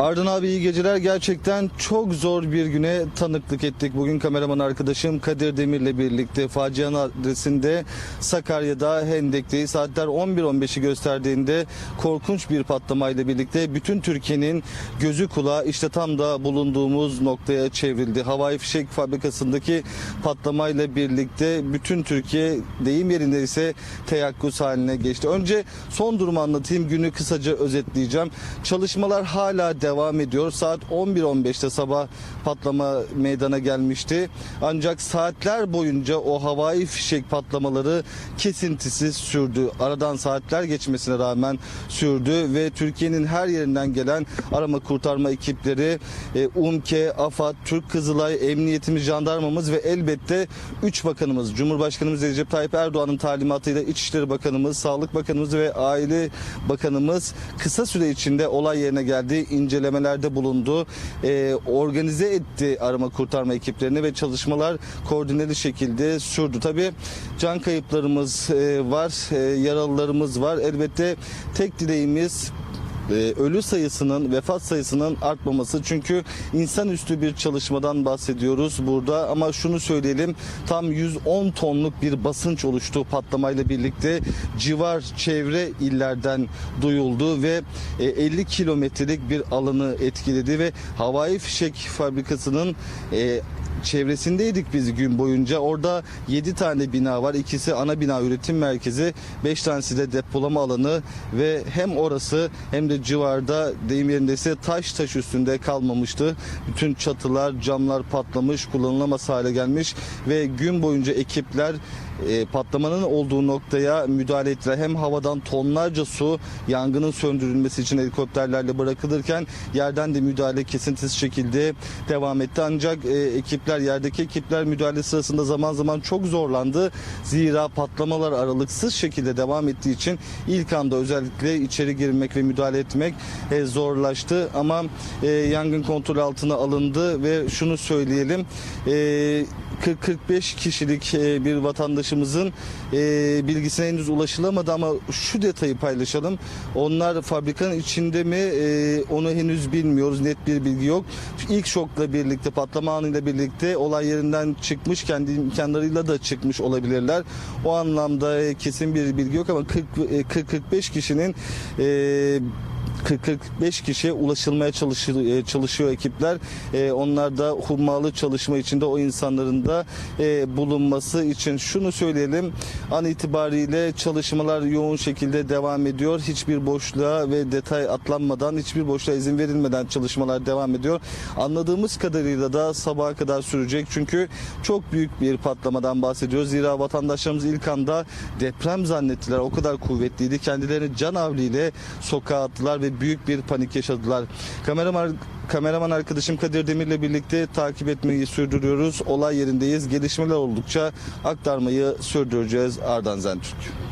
Ardın abi iyi geceler. Gerçekten çok zor bir güne tanıklık ettik. Bugün kameraman arkadaşım Kadir Demir'le birlikte facianın adresinde Sakarya'da Hendek'teyiz. Saatler 11.15'i gösterdiğinde korkunç bir patlamayla birlikte bütün Türkiye'nin gözü kulağı işte tam da bulunduğumuz noktaya çevrildi. Havai fişek fabrikasındaki patlamayla birlikte bütün Türkiye deyim yerinde ise teyakkuz haline geçti. Önce son durumu anlatayım. Günü kısaca özetleyeceğim. Çalışmalar hala devam ediyor. Saat 11.15'te sabah patlama meydana gelmişti. Ancak saatler boyunca o havai fişek patlamaları kesintisiz sürdü. Aradan saatler geçmesine rağmen sürdü ve Türkiye'nin her yerinden gelen arama kurtarma ekipleri, e, UMKE, AFAD, Türk Kızılay, Emniyetimiz, Jandarmamız ve elbette 3 bakanımız, Cumhurbaşkanımız Recep Tayyip Erdoğan'ın talimatıyla İçişleri Bakanımız, Sağlık Bakanımız ve Aile Bakanımız kısa süre içinde olay yerine geldi, incelemelerde bulundu, e, organize etti arama kurtarma ekiplerini ve çalışmalar koordineli şekilde sürdü. Tabii can kayıplarımız e, var, e, yaralılarımız var. Elbette tek dileğimiz ölü sayısının, vefat sayısının artmaması. Çünkü insanüstü bir çalışmadan bahsediyoruz burada ama şunu söyleyelim tam 110 tonluk bir basınç oluştu patlamayla birlikte civar çevre illerden duyuldu ve e, 50 kilometrelik bir alanı etkiledi ve havai fişek fabrikasının e, çevresindeydik biz gün boyunca. Orada 7 tane bina var. İkisi ana bina üretim merkezi, 5 tanesi de depolama alanı ve hem orası hem de civarda deyim yerindeyse taş taş üstünde kalmamıştı. Bütün çatılar, camlar patlamış, kullanılamaz hale gelmiş ve gün boyunca ekipler e, patlamanın olduğu noktaya müdahale ettiler. Hem havadan tonlarca su yangının söndürülmesi için helikopterlerle bırakılırken yerden de müdahale kesintisiz şekilde devam etti. Ancak e, ekipler yerdeki ekipler müdahale sırasında zaman zaman çok zorlandı. Zira patlamalar aralıksız şekilde devam ettiği için ilk anda özellikle içeri girmek ve müdahale etmek e, zorlaştı. Ama e, yangın kontrol altına alındı ve şunu söyleyelim. E, 40-45 kişilik e, bir vatandaşımızın e, bilgisine henüz ulaşılamadı ama şu detayı paylaşalım. Onlar fabrikanın içinde mi e, onu henüz bilmiyoruz. Net bir bilgi yok. İlk şokla birlikte patlama anıyla birlikte olay yerinden çıkmış kendi imkanlarıyla da çıkmış olabilirler. O anlamda e, kesin bir bilgi yok ama 40-45 kişinin e, 40-45 kişiye ulaşılmaya çalışıyor, çalışıyor ekipler. E, onlar da hummalı çalışma içinde o insanların da e, bulunması için şunu söyleyelim. An itibariyle çalışmalar yoğun şekilde devam ediyor. Hiçbir boşluğa ve detay atlanmadan, hiçbir boşluğa izin verilmeden çalışmalar devam ediyor. Anladığımız kadarıyla da sabaha kadar sürecek. Çünkü çok büyük bir patlamadan bahsediyoruz. Zira vatandaşlarımız ilk anda deprem zannettiler. O kadar kuvvetliydi. Kendilerini can avliyle sokağa attılar ve büyük bir panik yaşadılar. Kameraman kameraman arkadaşım Kadir Demir'le birlikte takip etmeyi sürdürüyoruz. Olay yerindeyiz. Gelişmeler oldukça aktarmayı sürdüreceğiz. Ardan Zentürk.